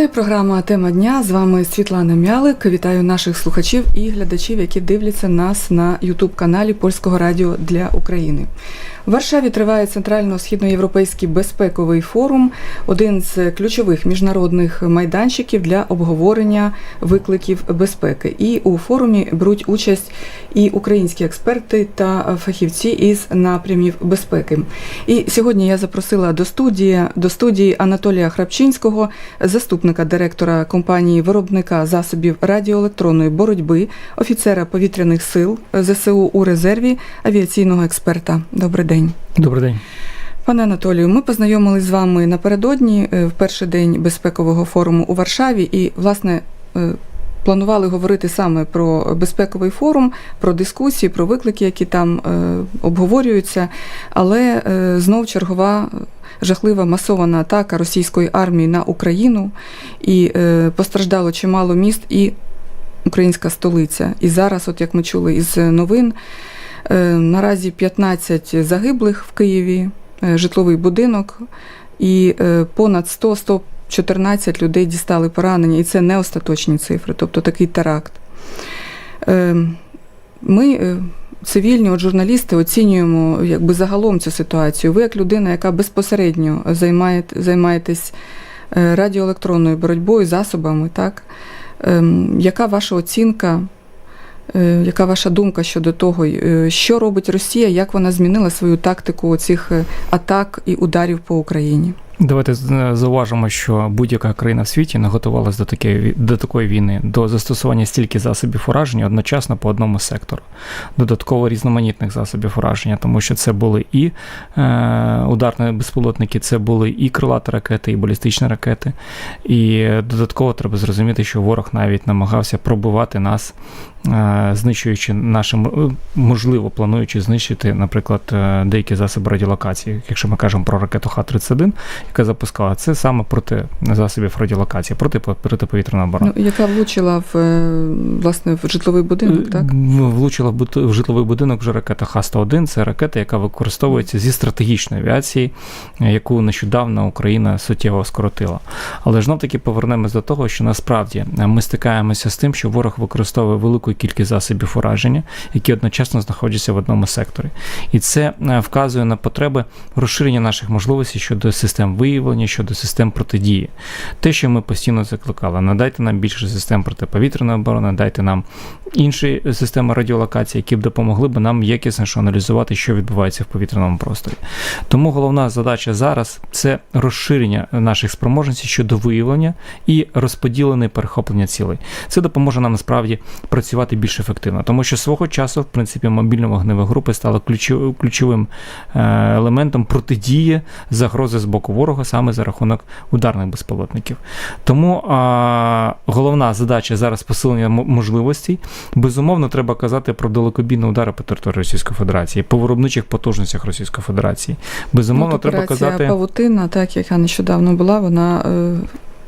Це програма Тема дня. З вами Світлана Мялик. Вітаю наших слухачів і глядачів, які дивляться нас на Ютуб-каналі Польського радіо для України. В Варшаві триває Центрально-східноєвропейський безпековий форум, один з ключових міжнародних майданчиків для обговорення викликів безпеки. І у форумі беруть участь і українські експерти та фахівці із напрямів безпеки. І сьогодні я запросила до студії до студії Анатолія Храпчинського, заступника директора компанії виробника засобів радіоелектронної боротьби, офіцера повітряних сил ЗСУ у резерві, авіаційного експерта. Добрий день. Добрий день. Пане Анатолію, ми познайомились з вами напередодні е, в перший день безпекового форуму у Варшаві і, власне, е, планували говорити саме про безпековий форум, про дискусії, про виклики, які там е, обговорюються, але знов чергова. Жахлива масована атака російської армії на Україну, і постраждало чимало міст і українська столиця. І зараз, от як ми чули із новин, наразі 15 загиблих в Києві, житловий будинок, і понад 100-114 людей дістали поранення, і це не остаточні цифри, тобто такий теракт. Ми, цивільні от журналісти, оцінюємо якби загалом цю ситуацію. Ви, як людина, яка безпосередньо займає, займаєтесь радіоелектронною боротьбою, засобами, так? Яка ваша оцінка? Яка ваша думка щодо того, що робить Росія, як вона змінила свою тактику цих атак і ударів по Україні? Давайте зауважимо, що будь-яка країна в світі не готувалася до такої до такої війни, до застосування стільки засобів ураження одночасно по одному сектору, додатково різноманітних засобів ураження, тому що це були і е, ударні безпілотники, це були і крилаті ракети, і балістичні ракети. І додатково треба зрозуміти, що ворог навіть намагався пробивати нас, е, знищуючи наші, можливо, плануючи знищити, наприклад, е, деякі засоби радіолокації. Якщо ми кажемо про ракету Х-31, яка запускала, це саме проти засобів радіолокації, проти протиповітряної оборони. Ну, яка влучила в власне в житловий будинок, так? Влучила в житловий будинок вже ракета Х-101. Це ракета, яка використовується зі стратегічної авіації, яку нещодавно Україна суттєво скоротила. Але знов таки повернемось до того, що насправді ми стикаємося з тим, що ворог використовує велику кількість засобів ураження, які одночасно знаходяться в одному секторі. І це вказує на потреби розширення наших можливостей щодо систем виявлення, щодо систем протидії. Те, що ми постійно закликали, надайте нам більше систем протиповітряної оборони, дайте нам інші системи радіолокації, які б допомогли б нам якісніше аналізувати, що відбувається в повітряному просторі. Тому головна задача зараз це розширення наших спроможностей щодо виявлення і розподілення перехоплення цілей. Це допоможе нам насправді працювати більш ефективно, тому що свого часу, в принципі, мобільні вогневі групи стали ключовим е, елементом протидії загрози з боку ворога саме за рахунок ударних безпілотників. Тому а, головна задача зараз посилення можливостей. Безумовно, треба казати про далекобійні удари по території Російської Федерації, по виробничих потужностях Російської Федерації. Безумовно, ну, треба казати. Павутина, так яка нещодавно була, вона.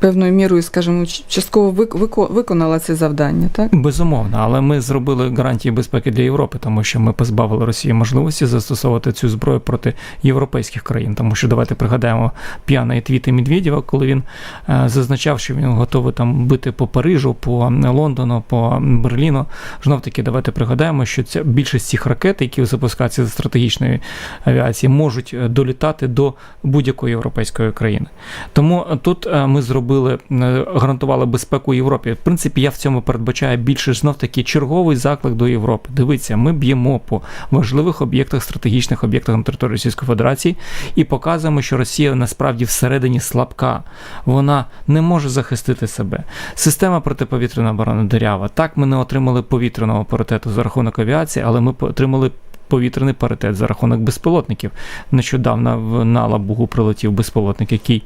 Е певною мірою, скажімо, частково виконала це завдання, так безумовно, але ми зробили гарантії безпеки для Європи, тому що ми позбавили Росії можливості застосовувати цю зброю проти європейських країн. Тому що давайте пригадаємо п'яний твіти Медведєва, коли він е, зазначав, що він готовий там бити по Парижу, по Лондону, по Берліну. Знов таки, давайте пригадаємо, що ця більшість цих ракет, які запускаються з стратегічної авіації, можуть е, долітати до будь-якої європейської країни. Тому тут е, ми зробили зробили, е, гарантували безпеку Європі. В принципі, я в цьому передбачаю більше знов таки черговий заклик до Європи. Дивіться, ми б'ємо по важливих об'єктах, стратегічних об'єктах на території Російської Федерації і показуємо, що Росія насправді всередині слабка. Вона не може захистити себе. Система протиповітряної оборони дирява. Так, ми не отримали повітряного паритету за рахунок авіації, але ми отримали повітряний паритет за рахунок безпілотників. Нещодавно в Налабугу прилетів безпілотник, який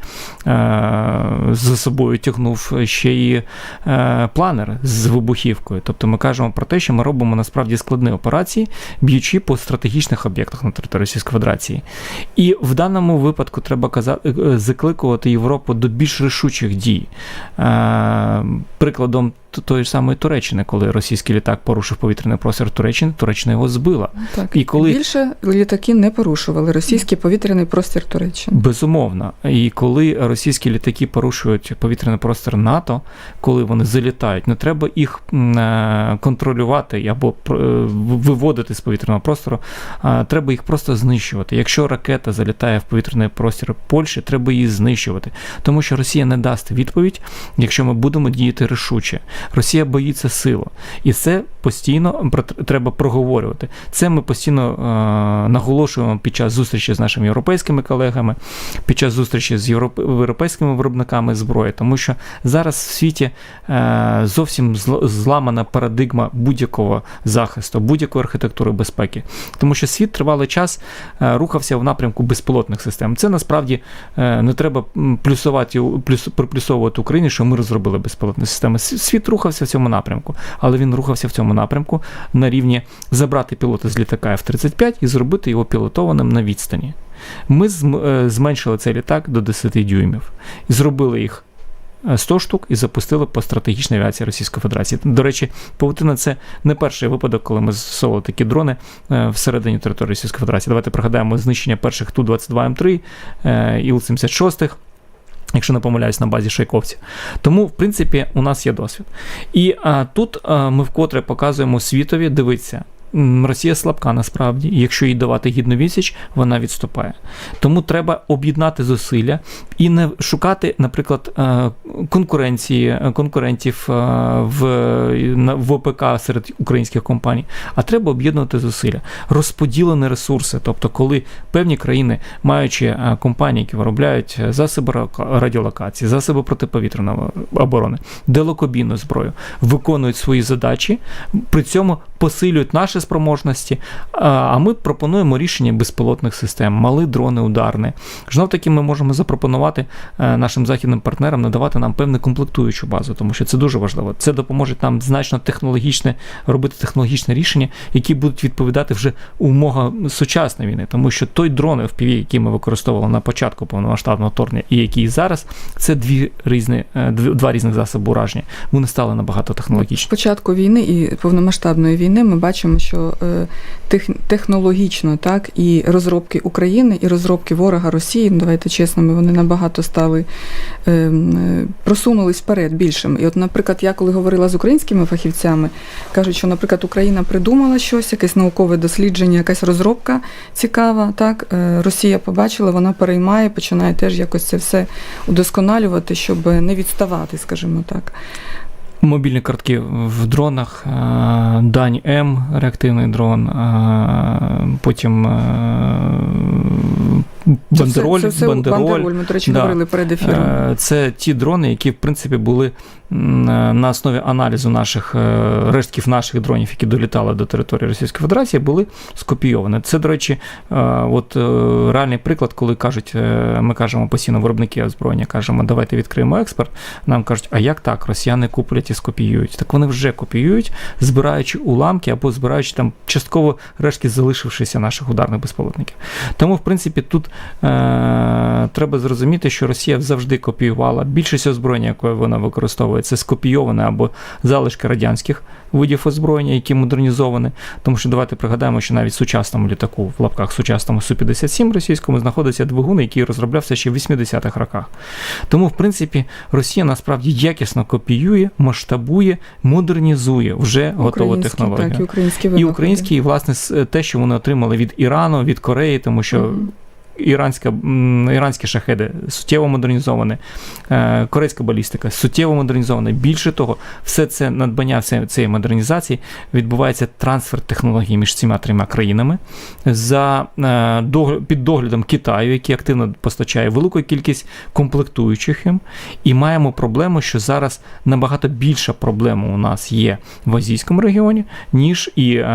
е, за собою тягнув ще й е, планер з вибухівкою. Тобто ми кажемо про те, що ми робимо насправді складні операції, б'ючи по стратегічних об'єктах на території Російської Федерації. І в даному випадку треба казати, е, закликувати Європу до більш рішучих дій. Е, Прикладом тої ж самої Туреччини, коли російський літак порушив повітряний простір Туреччини, Туреччина його збила. Так. І коли Більше літаки не порушували російський повітряний простір Туреччини. Безумовно. І коли російські літаки порушують повітряний простір НАТО, коли вони залітають, не треба їх е, контролювати або е, виводити з повітряного простору, треба їх просто знищувати. Якщо ракета залітає в повітряний простір Польщі, треба її знищувати, тому що Росія не дасть відповідь, якщо ми будемо діяти рішуче. Росія боїться силу, і це постійно треба проговорювати. Це ми постійно е, наголошуємо під час зустрічі з нашими європейськими колегами, під час зустрічі з європейськими виробниками зброї, тому що зараз в світі е, зовсім зламана парадигма будь-якого захисту, будь-якої архітектури безпеки, тому що світ тривалий час е, рухався в напрямку безпілотних систем. Це насправді е, не треба плюсувати плюс, приплюсовувати Україні, що ми розробили безпілотні системи. Світ рухався в цьому напрямку, але він рухався в цьому напрямку на рівні забрати пілота з літака F-35 і зробити його пілотованим на відстані. Ми е, зменшили цей літак до 10 дюймів і зробили їх е, 100 штук і запустили по стратегічній авіації Російської Федерації. До речі, павутина це не перший випадок, коли ми застосовували такі дрони е, всередині території Російської Федерації. Давайте пригадаємо знищення перших Ту-22М3, е, Іл-76. Якщо не помиляюсь, на базі шайковців. Тому, в принципі, у нас є досвід. І а, тут а, ми вкотре показуємо світові, дивиться, м, Росія слабка насправді, і якщо їй давати гідну відсіч, вона відступає. Тому треба об'єднати зусилля і не шукати, наприклад, е, конкуренції, е, конкурентів е, в, в ОПК серед українських компаній, а треба об'єднувати зусилля. Розподілені ресурси, тобто, коли певні країни, маючи компанії, які виробляють засоби радіолокації, засоби протиповітряної оборони, далекобійну зброю, виконують свої задачі, при цьому посилюють наші спроможності. А ми пропонуємо рішення безпілотних систем, мали дрони ударні. Знов таки ми можемо запропонувати е, нашим західним партнерам надавати нам певну комплектуючу базу, тому що це дуже важливо. Це допоможе нам значно технологічне робити технологічне рішення, які будуть відповідати вже умовам сучасної війни, тому що той дрон FPV, який ми використовували на початку повномасштабного вторгнення, і який зараз, це дві різні, е, два різних засоби ураження. Вони стали набагато технологічні. початку війни і повномасштабної війни ми бачимо, що е, тех, технологічно так і розробки України, і розробки ворога Росії, ну, давайте чесними, вони набагато стали е, просунулись вперед більшим. І от, наприклад, я коли говорила з українськими фахівцями, кажуть, що, наприклад, Україна придумала щось, якесь наукове дослідження, якась розробка цікава. Так, Е, Росія побачила, вона переймає, починає теж якось це все удосконалювати, щоб не відставати, скажімо так. Мобільні картки в дронах, е, Дань М, реактивний дрон, е, потім е, Це бандероль, все, це все бандероль. бандероль. Ми, до речі, Да. говорили перед ефіром. Е, Це ті дрони, які в принципі були на основі аналізу наших е, рештків наших дронів, які долітали до території Російської Федерації, були скопійовані. Це, до речі, е, от реальний приклад, коли кажуть, ми кажемо постійно виробники озброєння, кажемо, давайте відкриємо експорт. Нам кажуть, а як так? Росіяни куплять і скопіюють. Так вони вже копіюють, збираючи уламки або збираючи там частково рештки залишившися наших ударних безпілотників. Тому, в принципі, тут треба зрозуміти, що Росія завжди копіювала більшість озброєння, яке вона використовує, це скопійоване або залишки радянських видів озброєння, які модернізовані. Тому що давайте пригадаємо, що навіть в сучасному літаку, в лапках сучасному Су-57 російському знаходиться двигун, який розроблявся ще в 80-х роках. Тому, в принципі, Росія насправді якісно копіює, масштабує, модернізує вже готову технологію. Так, і українські І українські, і власне те, що вони отримали від Ірану, від Кореї, тому що Мгм. Іранська, іранські шахеди суттєво модернізовані, е, корейська балістика суттєво модернізована. Більше того, все це надбання цієї модернізації відбувається трансфер технологій між цими трьома країнами за е, під доглядом Китаю, який активно постачає велику кількість комплектуючих їм. І маємо проблему, що зараз набагато більша проблема у нас є в азійському регіоні, ніж і е,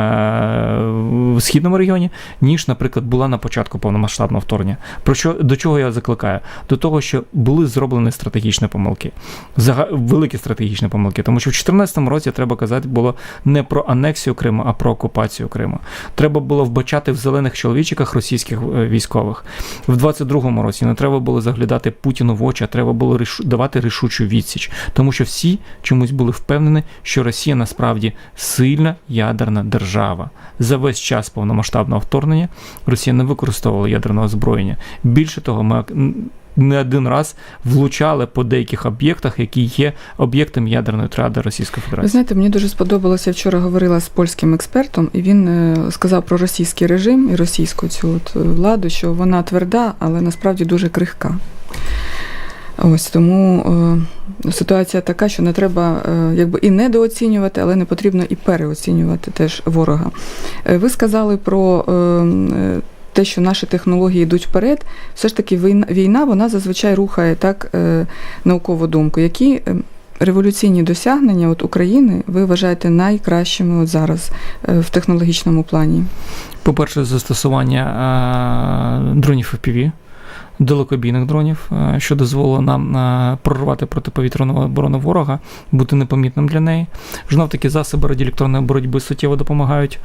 в східному регіоні, ніж, наприклад, була на початку повномасштабного вторгнення. Вторгнення. Про що до чого я закликаю? До того, що були зроблені стратегічні помилки, Зага... великі стратегічні помилки. Тому що в 2014 році треба казати було не про анексію Криму, а про окупацію Криму. Треба було вбачати в зелених чоловічиках російських е, військових. В 22-му році не треба було заглядати Путіну в очі, а треба було давати рішучу відсіч, тому що всі чомусь були впевнені, що Росія насправді сильна ядерна держава. За весь час повномасштабного вторгнення Росія не використовувала ядерного озброєння. Більше того, ми не один раз влучали по деяких об'єктах, які є об'єктом ядерної триади Російської Ви Федерації. знаєте, мені дуже сподобалося. Я вчора говорила з польським експертом, і він е, сказав про російський режим і російську цю от е, владу, що вона тверда, але насправді дуже крихка. Ось тому е, ситуація така, що не треба е, якби і недооцінювати, але не потрібно і переоцінювати теж ворога. Е, ви сказали про е, е, те, що наші технології йдуть вперед. Все ж таки, війна, вона зазвичай рухає так е, наукову думку. Які е, революційні досягнення от України ви вважаєте найкращими от зараз е, в технологічному плані? По-перше, застосування е, дронів FPV, далекобійних дронів, е, що дозволило нам е, прорвати протиповітряну оборону ворога, бути непомітним для неї. Знов таки засоби радіоелектронної боротьби суттєво допомагають.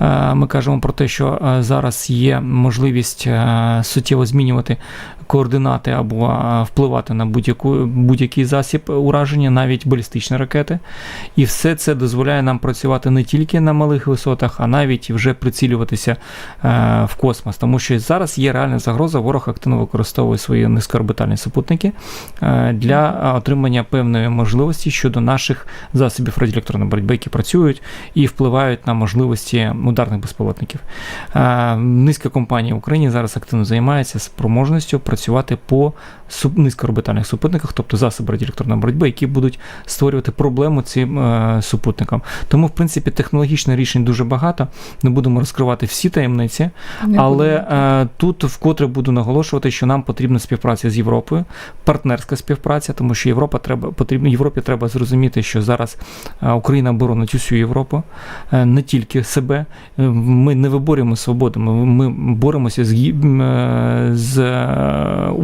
Е, Ми кажемо про те, що зараз є можливість суттєво змінювати координати або впливати на будь-який засіб ураження, навіть балістичні ракети. І все це дозволяє нам працювати не тільки на малих висотах, а навіть вже прицілюватися е, в космос. Тому що зараз є реальна загроза, ворог активно використовує свої низькоорбітальні супутники е, для отримання певної можливості щодо наших засобів радіоелектронної боротьби, які працюють і впливають на можливості ударних безпілотників. Е, Низка компаній в Україні зараз активно займається спроможністю працювати по низькоорбітальних супутниках, тобто засоби радіоелектронної боротьби, які будуть створювати проблему цим е, супутникам. Тому, в принципі, технологічних рішень дуже багато. Не будемо розкривати всі таємниці, Не але е, тут вкотре буду наголошувати, що нам потрібна співпраця з Європою, партнерська співпраця, тому що Європа треба потрібно Європі треба зрозуміти, що зараз е, Україна боронить усю Європу, е, не тільки себе. Е, Ми не виборюємо свободу, ми, ми боремося з, е, з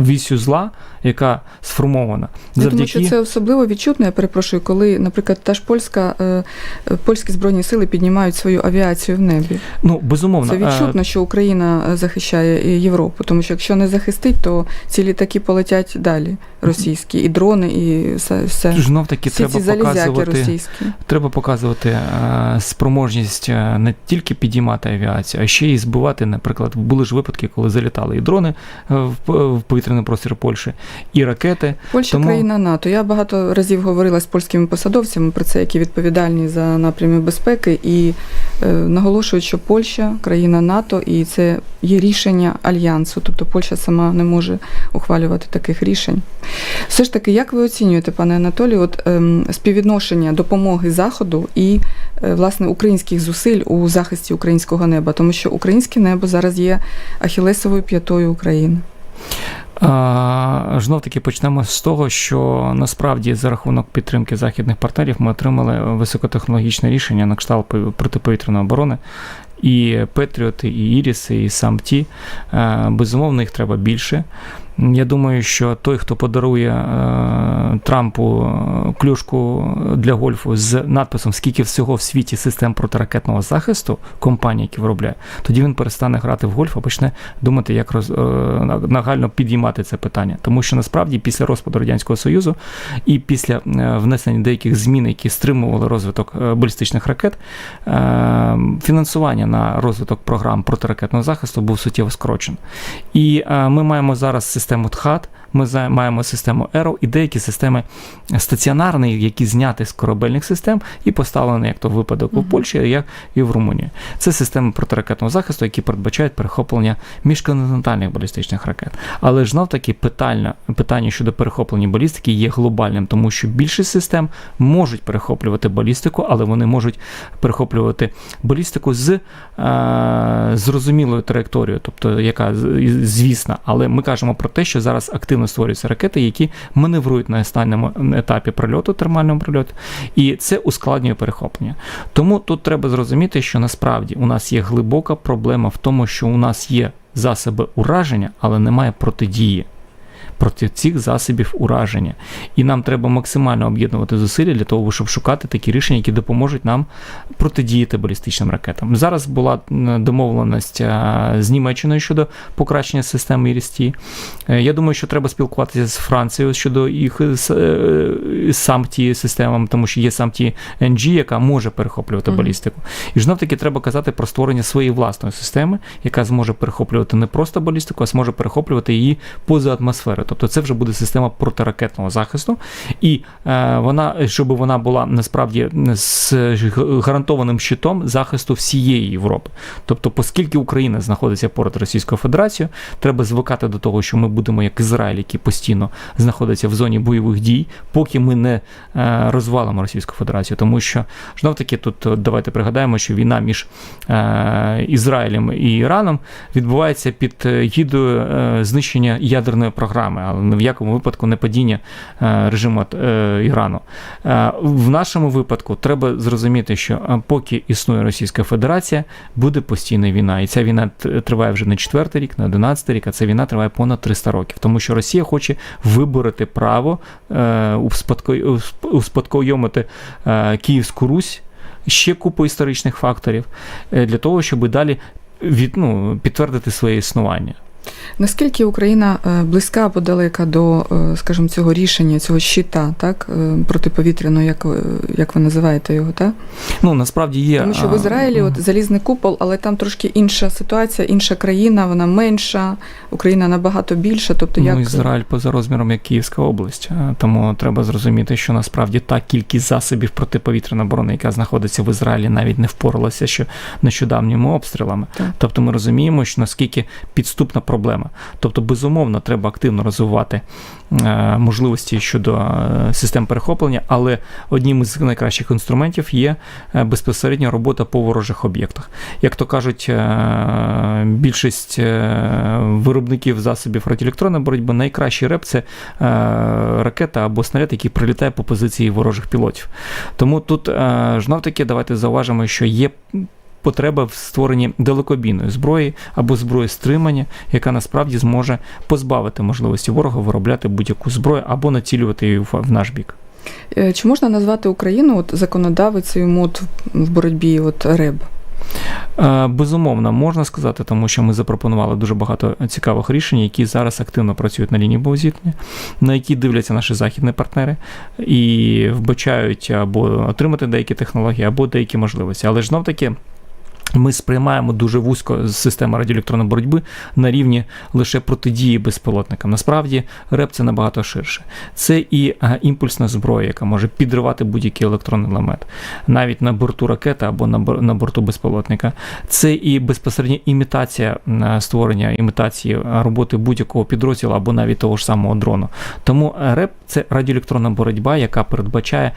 вісю зла, яка сформована. Я думаю, що це особливо відчутно, я перепрошую, коли, наприклад, та ж польська, е, е, польські збройні сили піднімають свою авіацію в небі. ну, безумовно, Це е, відчутно, що Україна захищає Європу, тому що якщо не захистить, то ці літаки полетять далі російські, і дрони, і все. все. знов таки Всі треба показувати. російські. Треба показувати спроможність не тільки підіймати авіацію, а ще й збивати, наприклад, були ж випадки, коли залітали і дрони в, в повітряний простір Польщі, і ракети. Польща Тому- країна НАТО. Я багато разів говорила з польськими посадовцями про це, які відповідальні за напрями безпеки, і е, наголошують, що Польща країна НАТО, і це є рішення альянсу. Тобто Польща сама не може ухвалювати таких рішень. Все ж таки, як ви оцінюєте, пане Анатолію, от ем, співвідношення допомоги Заходу і е, власне українських зусиль у захисті українського неба, тому що українське небо зараз є ахілесовою п'ятою України. Знов таки почнемо з того, що насправді за рахунок підтримки західних партнерів ми отримали високотехнологічне рішення на кшталт протиповітряної оборони. І Петріоти, і Іріси, і сам ті. Е, Безумовно, їх треба більше. Я думаю, що той, хто подарує е, Трампу е, клюшку для гольфу з надписом Скільки всього в світі систем протиракетного захисту компанії, які виробляє, тоді він перестане грати в гольф, а почне думати, як роз, нагально підіймати це питання. Тому що насправді після розпаду Радянського Союзу і після внесення деяких змін, які стримували розвиток балістичних ракет, фінансування на розвиток програм протиракетного захисту був суттєво скорочений. І е, ми маємо зараз систему ТХАТ, ми маємо систему ERO і деякі системи стаціонарні, які зняті з корабельних систем і поставлені, як то випадок у Польщі, як і в Румунії. Це системи протиракетного захисту, які передбачають перехоплення міжконтинентальних балістичних ракет. Але ж знов таки питання, питання щодо перехоплення балістики є глобальним, тому що більшість систем можуть перехоплювати балістику, але вони можуть перехоплювати балістику з е, зрозумілою траєкторією, тобто яка звісна. Але ми кажемо про те, що зараз активно створюються ракети, які маневрують на останньому етапі прольоту, термальному прольоту, і це ускладнює перехоплення. Тому тут треба зрозуміти, що насправді у нас є глибока проблема в тому, що у нас є засоби ураження, але немає протидії проти цих засобів ураження. І нам треба максимально об'єднувати зусилля для того, щоб шукати такі рішення, які допоможуть нам протидіяти балістичним ракетам. Зараз була м, домовленість з Німеччиною щодо покращення системи ІРСТ. Е, Я думаю, що треба спілкуватися з Францією щодо їх е, сам ті системами, тому що є сам ті NG, яка може перехоплювати Мгм. балістику. І знов таки треба казати про створення своєї власної системи, яка зможе перехоплювати не просто балістику, а зможе перехоплювати її поза атмосферою. Тобто це вже буде система протиракетного захисту, і е, вона, щоб вона була насправді з гарантованим щитом захисту всієї Європи. Тобто, оскільки Україна знаходиться поряд Російською Федерацією, треба звикати до того, що ми будемо як Ізраїль, який постійно знаходиться в зоні бойових дій, поки ми не е, розвалимо Російську Федерацію. Тому що знов таки тут е, давайте пригадаємо, що війна між е, Ізраїлем і Іраном відбувається під е, гідою е, знищення ядерної програми, але ні в якому випадку не падіння е, режиму е, Ірану. Е, В нашому випадку треба зрозуміти, що поки існує Російська Федерація, буде постійна війна. І ця війна триває вже не четвертий рік, не одинадцятий рік, а ця війна триває понад 300 років. Тому що Росія хоче вибороти право успадко- усп- успадкойомити е, Київську Русь. Ще купу історичних факторів для того, щоб далі від, ну, підтвердити своє існування. Наскільки Україна е, близька або далека до, е, скажімо, цього рішення, цього щита, так, е, протиповітряного, як, як ви називаєте його, так? Ну насправді є Тому що в Ізраїлі от залізний купол, але там трошки інша ситуація, інша країна, вона менша, Україна набагато більша. Тобто, як Ну, Ізраїль поза розміром як Київська область. Тому треба зрозуміти, що насправді та кількість засобів протиповітряної оборони, яка знаходиться в Ізраїлі, навіть не впоралася ще нещодавніми обстрілами. Так. Тобто ми розуміємо, що наскільки підступна проблема. Тобто, безумовно, треба активно розвивати е, можливості щодо е, систем перехоплення, але одним із найкращих інструментів є е, безпосередня робота по ворожих об'єктах. Як то кажуть, більшість виробників засобів радіоелектронної боротьби найкращий реп це ракета або снаряд, який прилітає по позиції ворожих пілотів. Тому тут знов таки давайте зауважимо, що є. Потреба в створенні далекобійної зброї або зброї стримання, яка насправді зможе позбавити можливості ворога виробляти будь-яку зброю або націлювати її в наш бік. Е, Чи можна назвати Україну от, законодавицею мод в боротьбі от, РЕБ? Е, Безумовно, можна сказати, тому що ми запропонували дуже багато цікавих рішень, які зараз активно працюють на лінії боєзіткнення, на які дивляться наші західні партнери і вбачають або отримати деякі технології, або деякі можливості. Але ж знов таки. Ми сприймаємо дуже вузько систему радіоелектронної боротьби на рівні лише протидії безпілотникам. Насправді РЕП це набагато ширше. Це і імпульсна зброя, яка може підривати будь-який електронний елемент, навіть на борту ракети або на, борту безпілотника. Це і безпосередня імітація створення імітації роботи будь-якого підрозділу або навіть того ж самого дрону. Тому е, РЕП це радіоелектронна боротьба, яка передбачає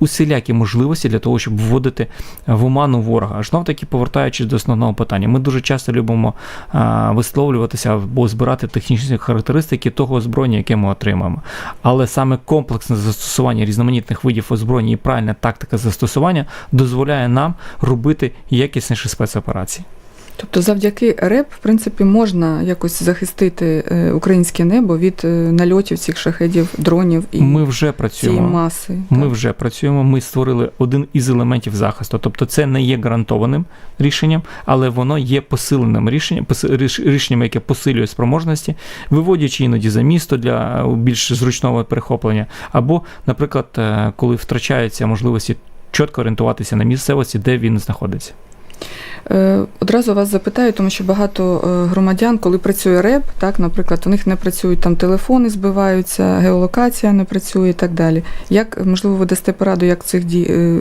усілякі можливості для того, щоб вводити в оману ворога. Знов таки повертаючись до основного питання, ми дуже часто любимо а, висловлюватися або збирати технічні характеристики того озброєння, яке ми отримаємо. Але саме комплексне застосування різноманітних видів озброєння і правильна тактика застосування дозволяє нам робити якісніші спецоперації. Тобто завдяки РЕБ, в принципі, можна якось захистити е, українське небо від е, нальотів цих шахедів, дронів і Ми вже цієї працюємо. маси. Ми так? вже працюємо. Ми створили один із елементів захисту. Тобто, це не є гарантованим рішенням, але воно є посиленим рішенням, рішенням, яке посилює спроможності, виводячи іноді за місто для е, більш зручного перехоплення, або, наприклад, коли втрачаються можливості чітко орієнтуватися на місцевості, де він знаходиться. Е, Одразу вас запитаю, тому що багато е, громадян, коли працює РЕБ, так, наприклад, у них не працюють там телефони, збиваються, геолокація не працює і так далі. Як можливо ви дасте пораду, як в цих ді... е,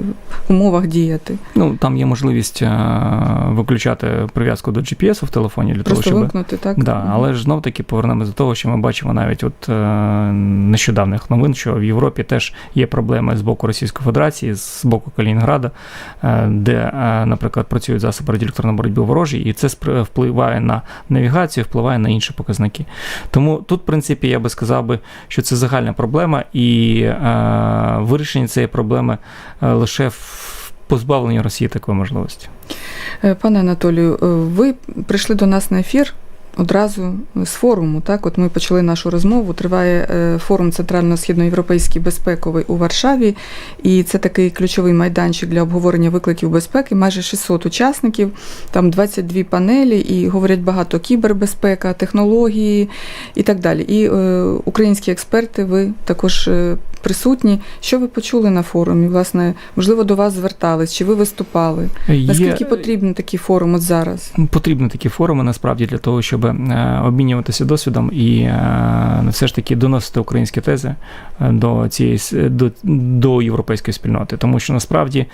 умовах діяти? Ну там є можливість виключати прив'язку до GPS в телефоні для того, щоб вимкнути, так? Да, але ж знов таки повернемось до того, що ми бачимо навіть от нещодавних новин, що в Європі теж є проблеми з боку Російської Федерації, з боку Калінінграда, де, наприклад, працюють засоби радіоелектронної боротьби ворожі, і це впливає на навігацію, впливає на інші показники. Тому тут, в принципі, я би сказав би, що це загальна проблема, і е, вирішення цієї проблеми е, лише в позбавленні Росії такої можливості. Е, Пане Анатолію, е, ви прийшли до нас на ефір одразу з форуму. Так, от ми почали нашу розмову. Триває е, форум Центрально-Східноєвропейський безпековий у Варшаві, і це такий ключовий майданчик для обговорення викликів безпеки. Майже 600 учасників, там 22 панелі, і говорять багато кібербезпека, технології і так далі. І е, українські експерти, ви також е, присутні. Що ви почули на форумі? Власне, можливо, до вас звертались, чи ви виступали? Наскільки потрібен такий форум от зараз? Потрібні такі форуми насправді для того, щоб е, обмінюватися досвідом і е, все ж таки доносити українські тези е, до цієї до, до європейської спільноти, тому що насправді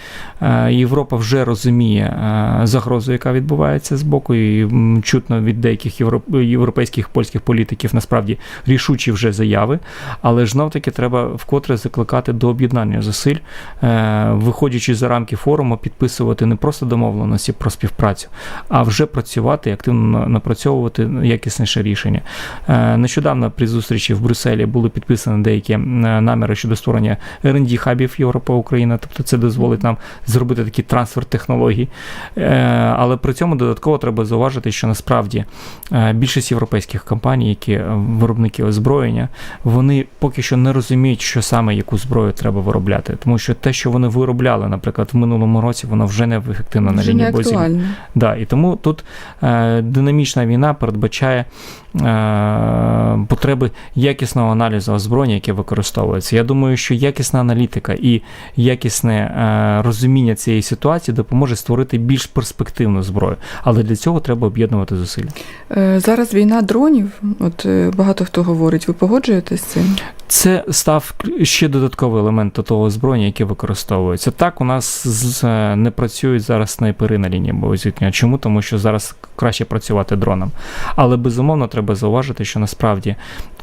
Європа вже розуміє загрозу, яка відбувається з боку, і чутно від деяких європ- європейських польських політиків насправді рішучі вже заяви, але ж знов таки треба вкотре закликати до об'єднання зусиль, виходячи за рамки форуму, підписувати не просто домовленості про співпрацю, а вже працювати активно на- напрацьовувати якісніше рішення. Е, Нещодавно при зустрічі в Брюсселі були підписані деякі наміри щодо створення rd хабів Європа Україна, тобто це дозволить нам зробити такий трансфер технологій. Е, Але при цьому додатково треба зауважити, що насправді е, більшість європейських компаній, які е, виробники озброєння, вони поки що не розуміють, що саме яку зброю треба виробляти, тому що те, що вони виробляли, наприклад, в минулому році, воно вже не ефективно на лінії актуально. Да, і тому тут е, динамічна війна передбачає потреби якісного аналізу озброєння, яке використовується. Я думаю, що якісна аналітика і якісне е, розуміння цієї ситуації допоможе створити більш перспективну зброю. Але для цього треба об'єднувати зусилля. Е, Зараз війна дронів. От е, багато хто говорить. Ви погоджуєтесь з цим? Це став ще додатковий елемент до того озброєння, яке використовується. Так, у нас е, не працюють зараз снайпери на лінії боєзіткнення. Чому? Тому що зараз краще працювати дроном. Але безумовно треба зауважити, що насправді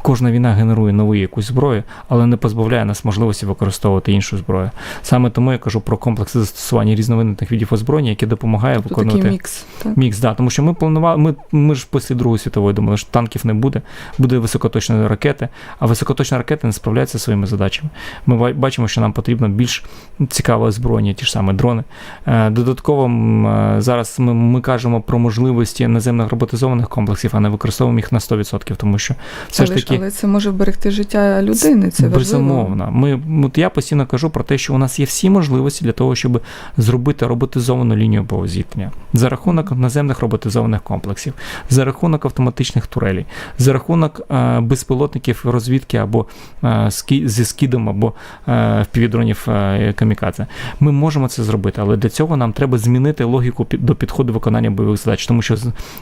кожна війна генерує нову якусь зброю, але не позбавляє нас можливості використовувати іншу зброю. Саме тому я кажу про комплекси застосування різновидних видів озброєння, яке допомагає Тобто виконувати такий мікс. Так? Мікс, да, тому що ми планували, ми, ми ж після Другої світової думали, що танків не буде, буде високоточні ракети, а високоточні ракети не справляються зі своїми задачами. Ми ба- бачимо, що нам потрібно більш цікаве озброєння, ті ж самі дрони. Е, Додатково е, зараз ми, ми кажемо про можливості наземних роботизованих комплексів, а не використовуємо їх на 100%, тому що все але, ж таки. Але це може вберегти життя людини. Це важливо. Безумовно. Ми, от я постійно кажу про те, що у нас є всі можливості для того, щоб зробити роботизовану лінію зіткнення за рахунок наземних роботизованих комплексів, за рахунок автоматичних турелей, за рахунок е, безпілотників розвідки або е, скі- зі скидом, або е, впівдронів е, камікадзе. Ми можемо це зробити, але для цього нам треба змінити логіку до підходу виконання бойових задач, тому що,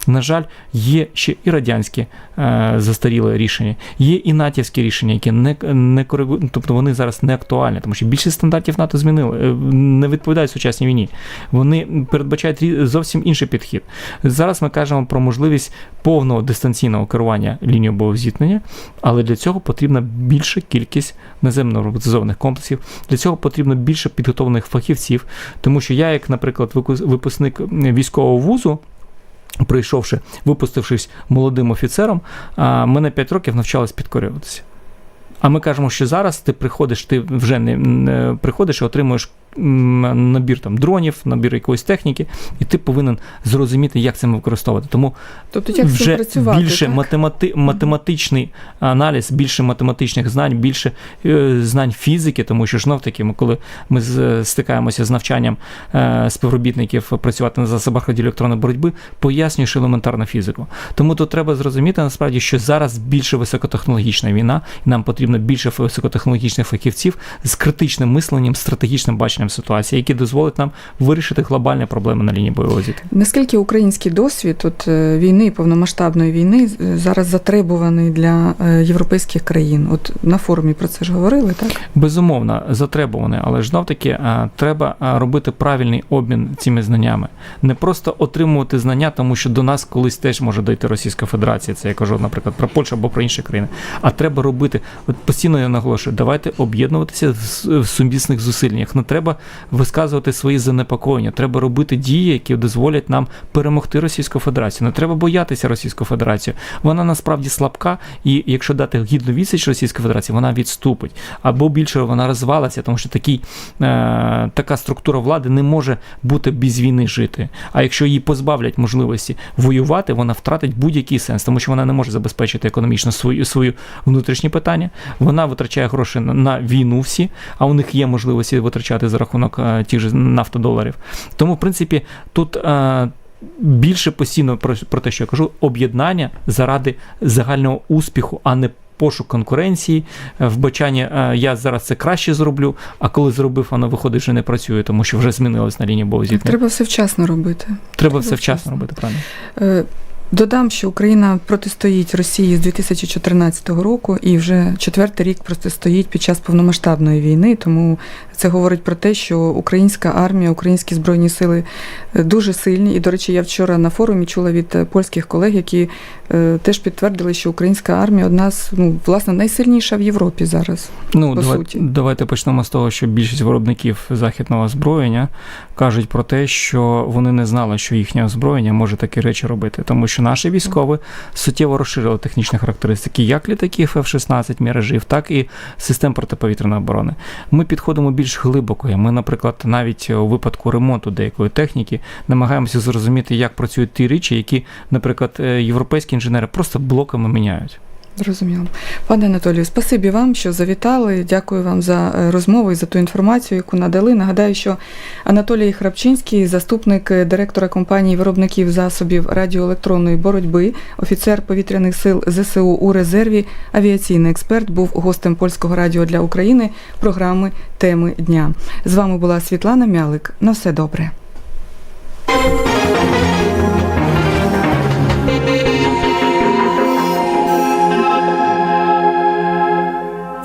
на жаль, є ще і радянські е, застарілі рішення, є і натівські рішення, які не, не коригують, тобто вони зараз не актуальні, тому що більшість стандартів НАТО змінили, е, не відповідають сучасній війні. Вони передбачають зовсім інший підхід. Зараз ми кажемо про можливість повного дистанційного керування лінією бойового зіткнення, але для цього потрібна більша кількість наземно роботизованих комплексів. Для цього потрібно більше підготовлених фахівців, тому що я, як, наприклад, випускник військового вузу. Прийшовши, випустившись молодим офіцером, ми мене 5 років навчались підкорюватися. А ми кажемо, що зараз ти приходиш, ти вже не, приходиш і отримуєш набір там дронів, набір якоїсь техніки, і ти повинен зрозуміти, як це використовувати. Тому Тобто, як вже більше так? математи, математичний аналіз, більше математичних знань, більше е, знань фізики, тому що знов таки, ми, коли ми стикаємося з навчанням е, співробітників працювати на засобах радіоелектронної боротьби, пояснюєш елементарну фізику. Тому тут треба зрозуміти насправді, що зараз більше високотехнологічна війна, і нам потрібно більше високотехнологічних фахівців з критичним мисленням, стратегічним баченням ситуації, які дозволять нам вирішити глобальні проблеми на лінії бойового зіткнення. Наскільки український досвід от, е, війни, повномасштабної війни е, зараз затребуваний для е, європейських країн? От на форумі про це ж говорили, так? Безумовно, затребуваний, але ж знов таки треба робити правильний обмін цими знаннями. Не просто отримувати знання, тому що до нас колись теж може дойти Російська Федерація. Це я кажу, наприклад, про Польщу або про інші країни. А треба робити, от постійно я наголошую, давайте об'єднуватися в сумісних зусиллях. Не треба висказувати свої занепокоєння, треба робити дії, які дозволять нам перемогти Російську Федерацію. Не треба боятися Російську Федерацію. Вона насправді слабка, і якщо дати гідну відсіч Російської Федерації, вона відступить. Або більше вона розвалиться, тому що такий, е, така структура влади не може бути без війни жити. А якщо її позбавлять можливості воювати, вона втратить будь-який сенс, тому що вона не може забезпечити економічно свою, свою внутрішні питання. Вона витрачає гроші на, на війну всі, а у них є можливості витрачати за е, тих же нафтодоларів. Тому, в принципі, тут. Е, Більше постійно про, про те, що я кажу, об'єднання заради загального успіху, а не пошук конкуренції, е, вбачання я зараз це краще зроблю, а коли зробив, воно виходить, що не працює, тому що вже змінилось на лінії боузіткнення. треба все вчасно робити. Треба все треба вчасно вчасно. робити, правильно. Додам, що Україна протистоїть Росії з 2014 року і вже четвертий рік протистоїть під час повномасштабної війни. Тому це говорить про те, що українська армія, українські збройні сили е, дуже сильні. І, до речі, я вчора на форумі чула від е, польських колег, які е, теж підтвердили, що українська армія одна з ну власне найсильніша в Європі зараз. Ну, по давай, суті. давайте почнемо з того, що більшість виробників західного озброєння кажуть про те, що вони не знали, що їхнє озброєння може такі речі робити, тому що наші військові суттєво розширили технічні характеристики як літаків F-16 міражів, так і систем протиповітряної оборони. Ми підходимо більш глибоко. Ми, наприклад, навіть у випадку ремонту деякої техніки намагаємося зрозуміти, як працюють ті речі, які, наприклад, е, європейські інженери просто блоками міняють. Зрозуміло. Пане Анатолію, спасибі вам, що завітали. Дякую вам за е, розмову і за ту інформацію, яку надали. Нагадаю, що Анатолій Храпчинський, заступник е, директора компанії виробників засобів радіоелектронної боротьби, офіцер повітряних сил ЗСУ у резерві, авіаційний експерт, був гостем польського радіо для України програми Теми дня. З вами була Світлана Мялик. На все добре.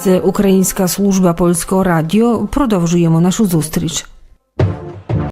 Це Українська служба польського радіо. Продовжуємо нашу зустріч.